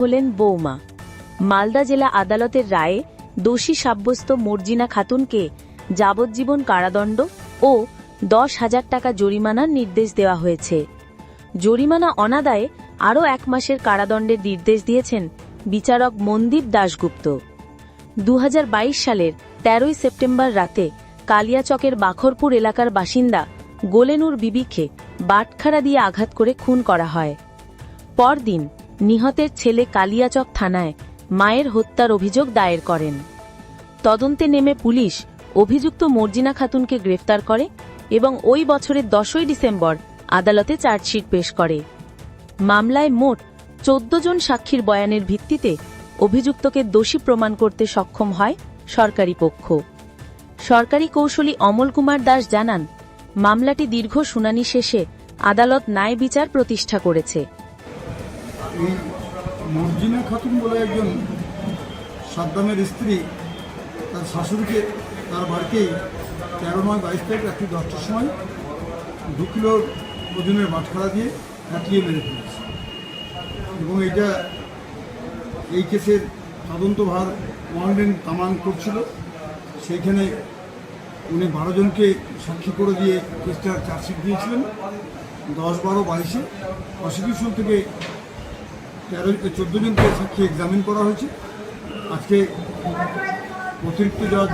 হলেন বৌমা। মালদা জেলা আদালতের রায়ে দোষী সাব্যস্ত মর্জিনা খাতুনকে যাবজ্জীবন কারাদণ্ড ও দশ হাজার টাকা জরিমানার নির্দেশ দেওয়া হয়েছে। জরিমানা অনাদায়ে আরও এক মাসের কারাদণ্ডের নির্দেশ দিয়েছেন বিচারক মনদীপ দাশগুপ্ত। দু হাজার বাইশ সালের তেরোই সেপ্টেম্বর রাতে কালিয়াচকের বাখরপুর এলাকার বাসিন্দা গোলেনুর বিবিকে বাটখারা দিয়ে আঘাত করে খুন করা হয়। পরদিন নিহতের ছেলে কালিয়াচক থানায় মায়ের হত্যার অভিযোগ দায়ের করেন। তদন্তে নেমে পুলিশ অভিযুক্ত মর্জিনা খাতুনকে গ্রেফতার করে এবং ওই বছরের দশই ডিসেম্বর আদালতে চার্জশিট পেশ করে। মামলায় মোট চোদ্দ জন সাক্ষীর বয়ানের ভিত্তিতে অভিযুক্তকে দোষী প্রমাণ করতে সক্ষম হয় সরকারি পক্ষ। সরকারি কৌশলী অমল কুমার দাস জানান, মামলাটি দীর্ঘ শুনানি শেষে আদালত ন্যায় বিচার প্রতিষ্ঠা করেছে। এই মর্জিনা খাতুন বলে একজন সাদ্দামের স্ত্রী তার শাশুড়িকে, তার বাড়িতেই তেরো নয় বাইশ তারিখ রাত্রি দশটার সময় দু কিলো ওজনের বাটখারা দিয়ে কাটিয়ে মেরে ফেলেছে। এবং এটা এই কেসের তদন্তভার ওয়ারেন্ট তামাং করছিল। সেইখানে উনি বারো জনকে সাক্ষী করে দিয়ে কেসটার চার্জশিট দিয়েছিলেন। দশ বারো বাইশে প্রসিকিউশন থেকে তেরো চোদ্দ জনকে সাক্ষী এক্সামিন করা হয়েছে। আজকে অতিরিক্ত জজ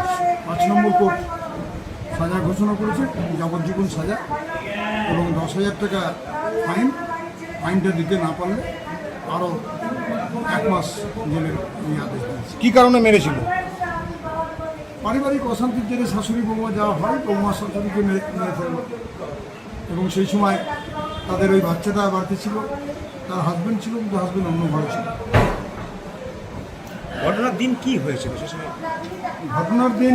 পাঁচ নম্বর কোর্ট সাজা ঘোষণা করেছে যাবজ্জীবন সাজা এবং দশ হাজার টাকা ফাইন ফাইনটা দিতে না পারলে আরও এক মাস জেলের আদেশ দিয়েছে। কি কারণে মেরেছিল? পারিবারিক অশান্তির জেরে শাশুড়ি বৌমা যাওয়া হয় বৌমা শাশুড়িকে মেরে মেরে ফেলল এবং সেই সময় তাদের ওই বাচ্চাটা বাড়িতে ছিল তার হাজবেন্ড ছিল কিন্তু হাজবেন্ড অন্য ঘরে ছিল। ঘটনার দিন কি হয়েছিল সে সময়? ঘটনার দিন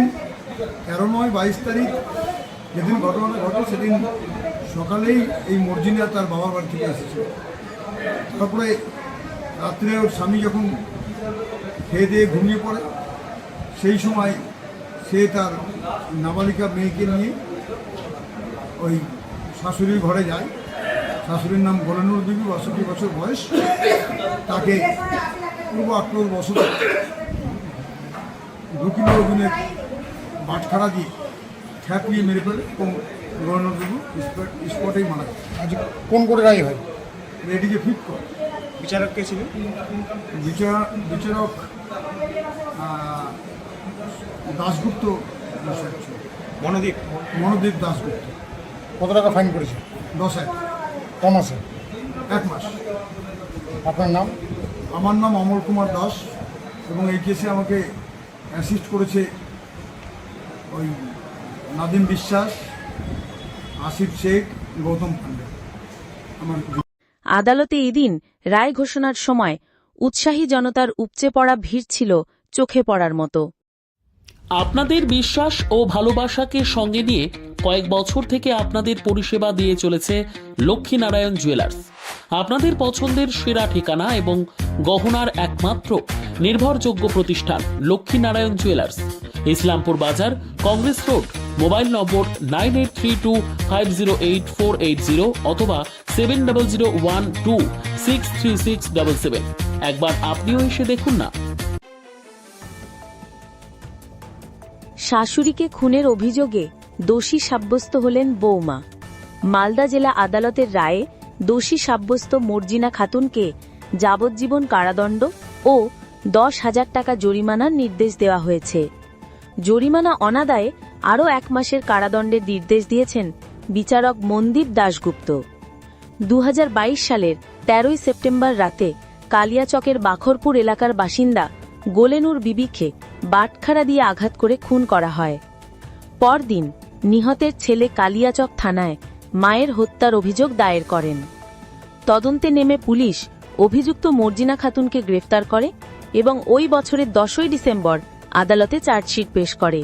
তেরো নয় বাইশ তারিখ যেদিন ঘটনাটা ঘটে সেদিন সকালেই এই মর্জিনা তার বাবার বাড়ি থেকে এসেছিল। তারপরে রাত্রে ওর স্বামী যখন খেয়ে দিয়ে ঘুমিয়ে পড়ে সেই সময় সে তার নাবালিকা মেয়েকে নিয়ে ওই শাশুড়ির ঘরে যায়। শাশুড়ির নাম গোলানুর দেবী বাষট্টি বছর বয়স। তাকে পূর্ব আক্রোশ বছর দু কিলো ওজনের বাটখারা দিয়ে ঠ্যাপিয়ে মেরে ফেলে এবং গভর্নর দেবু স্পটেই মারা যায়। আজ কোন করে রায় হয়? রেডিকে ফিট করে। বিচারক কে ছিলেন? বিচারক বিচারক ছিল। মনোদীপ? মনোদীপ দাশগুপ্ত। কত টাকা ফাইন করেছে? দশ এক ক মাসে এক মাস। আপনার নাম? আমার নাম অমল কুমার দাস এবং এই কেসে আমাকে অ্যাসিস্ট করেছে ওই নাদিম বিশ্বাস আসিফ শেখ গৌতম পান্ডে আমার আদালতে এদিন রায় ঘোষণার সময় উৎসাহী জনতার উপচে পড়া ভিড় ছিল চোখে পড়ার মতো। আপনাদের বিশ্বাস ও ভালোবাসাকে সঙ্গে নিয়ে কয়েক বছর থেকে আপনাদের পরিষেবা দিয়ে চলেছে লক্ষ্মীনারায়ণ জুয়েলার্স। আপনাদের পছন্দের সেরা ঠিকানা এবং গহনার একমাত্র নির্ভরযোগ্য প্রতিষ্ঠান Lakshminarayan jewellers. Islampur Bazar, Congress road, mobile number nine eight three two five zero eight four eight zero অথবা seven double zero one two six three six double seven. একবার আপনিও এসে দেখুন না। শাশুড়িকে খুনের অভিযোগে দোষী সাব্যস্ত হলেন বৌমা মালদা জেলা আদালতের রায়ে দোষী সাব্যস্ত মর্জিনা খাতুনকে যাবজ্জীবন কারাদণ্ড ও দশ হাজার টাকা জরিমানার নির্দেশ দেওয়া হয়েছে। জরিমানা অনাদায়ে আরও এক মাসের কারাদণ্ডের নির্দেশ দিয়েছেন বিচারক মনদীপ দাশগুপ্ত। দু হাজার বাইশ সালের তেরোই সেপ্টেম্বর রাতে কালিয়াচকের বাখরপুর এলাকার বাসিন্দা গোলেনুর বিবিকে বাটখারা দিয়ে আঘাত করে খুন করা হয়। পরদিন নিহতের ছেলে কালিয়াচক থানায় মায়ের হত্যার অভিযোগ দায়ের করেন। তদন্তে নেমে পুলিশ অভিযুক্ত মর্জিনা খাতুনকে গ্রেফতার করে এবং ওই বছরের দশই ডিসেম্বর আদালতে চার্জশিট পেশ করে।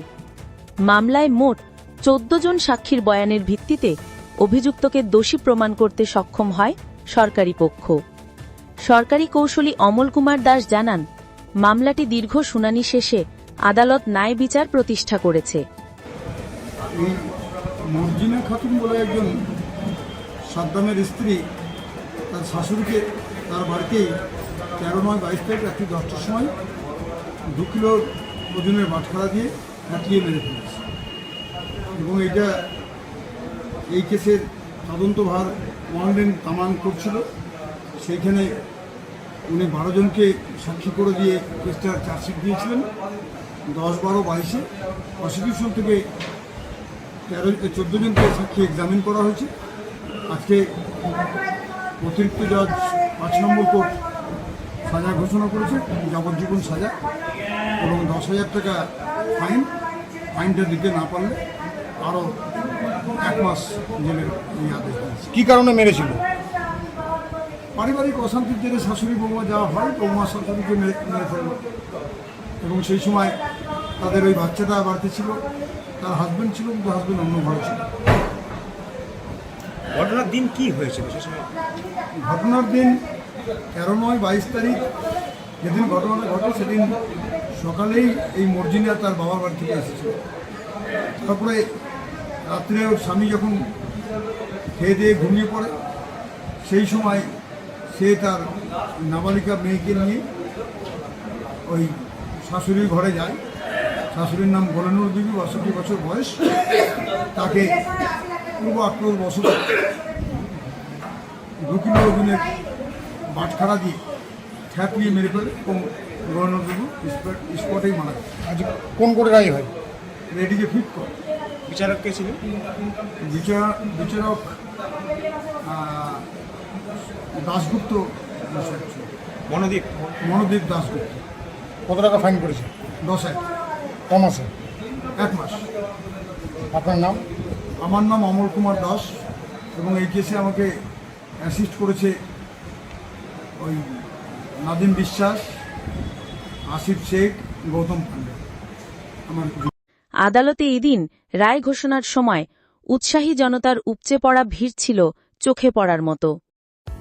মামলায় মোট চোদ্দ জন সাক্ষীর বয়ানের ভিত্তিতে অভিযুক্তকে দোষী প্রমাণ করতে সক্ষম হয় সরকারি পক্ষ। সরকারি কৌশলী অমল কুমার দাস জানান মামলাটি দীর্ঘ শুনানি শেষে আদালত ন্যায় বিচার প্রতিষ্ঠা করেছে। মর্জিনা খাতুন বলে একজন সাদ্দামের স্ত্রী, তার শাশুড়িকে তার বাড়িতেই তেরো নয় বাইশ তারিখ রাত্রি দশটার সময় দু কিলো ওজনের বাটখারা দিয়ে হাঁটিয়ে মেরে ফেলেছে। এবং এটা এই কেসের তদন্তভার ওয়ান্ডেন তামান করছিল। সেইখানে উনি বারো জনকে সাক্ষী করে দিয়ে কেসটার চার্জশিট দিয়েছিলেন, দশ বারো বাইশে। প্রসিকিউশন থেকে তেরো, চোদ্দ জনকে সাক্ষী এক্সামিন করা হয়েছে। আজকে অতিরিক্ত জজ পাঁচ নম্বর কোর্ট সাজা ঘোষণা করেছে, যাবজ্জীবন সাজা এবং দশ হাজার টাকা ফাইন ফাইনটা দিতে না পারলে আরও এক মাস জেলের আদেশ কি কারণে মেরেছিল? পারিবারিক অশান্তির জেরে শাশুড়ি বৌমা যাওয়া হয় বৌমা শাশুড়িকে মেরে মেরে ফেলল এবং সেই সময় তাদের ওই বাচ্চাটা বাড়িতে ছিল তার হাজব্যান্ড ছিল কিন্তু হাজব্যান্ড অন্য ঘরে ছিল। ঘটনার দিন কি হয়েছিল সে সময়? ঘটনার দিন তেরো নয় বাইশ তারিখ যেদিন ঘটনাটা ঘটে সেদিন সকালেই এই মর্জিনা তার বাবার বাড়ি থেকে এসেছিল। তারপরে রাত্রে ওর স্বামী যখন খেয়ে দিয়ে ঘুমিয়ে পড়ে সেই সময় সে তার নাবালিকা মেয়েকে নিয়ে ওই শাশুড়ির ঘরে যায়। শাশুড়ির নাম গোলানুর দেবী বাষট্টি বছর বয়স। তাকে পূর্ব আক্রোশ বসত দু কিলো ওজনের বাটখারা দিয়ে ঠ্যাপলিয়ে মেরে ফেলে এবং গভর্নর দেবু স্পটেই মারা যায়। আজ কোন করে রায় হয়? রেডিকে ফিট করে। বিচারক কে ছিলেন? বিচারক বিচারক বিচারক মনোদীপ। মনোদীপ দাশগুপ্ত। কত টাকা ফাইন করেছে? দশ এক। ক মাসে এক মাস। আপনার নাম? আমার নাম অমল কুমার দাস এবং এই কেসে আমাকে অ্যাসিস্ট করেছে ওই নাদিম বিশ্বাস আসিফ শেখ গৌতম পান্ডে। আমার আদালতে এদিন রায় ঘোষণার সময় উৎসাহী জনতার উপচে পড়া ভিড় ছিল চোখে পড়ার মতো।